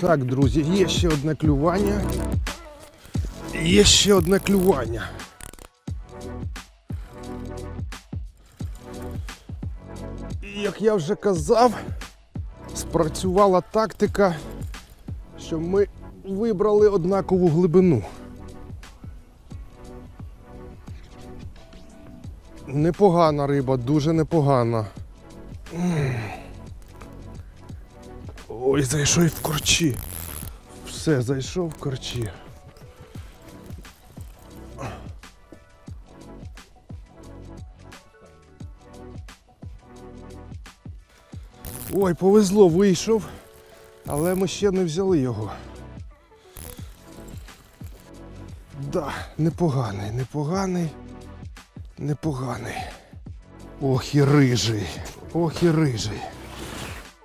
Так, друзі, є ще одне клювання. Є ще одне клювання. І як я вже казав, спрацювала тактика, що ми вибрали однакову глибину. Непогана риба, дуже непогана. Ой, зайшов в корчі. Все, зайшов в корчі. Ой, повезло, вийшов, але ми ще не взяли його. Да, непоганий, непоганий, непоганий. Ох і рижий, ох і рижий.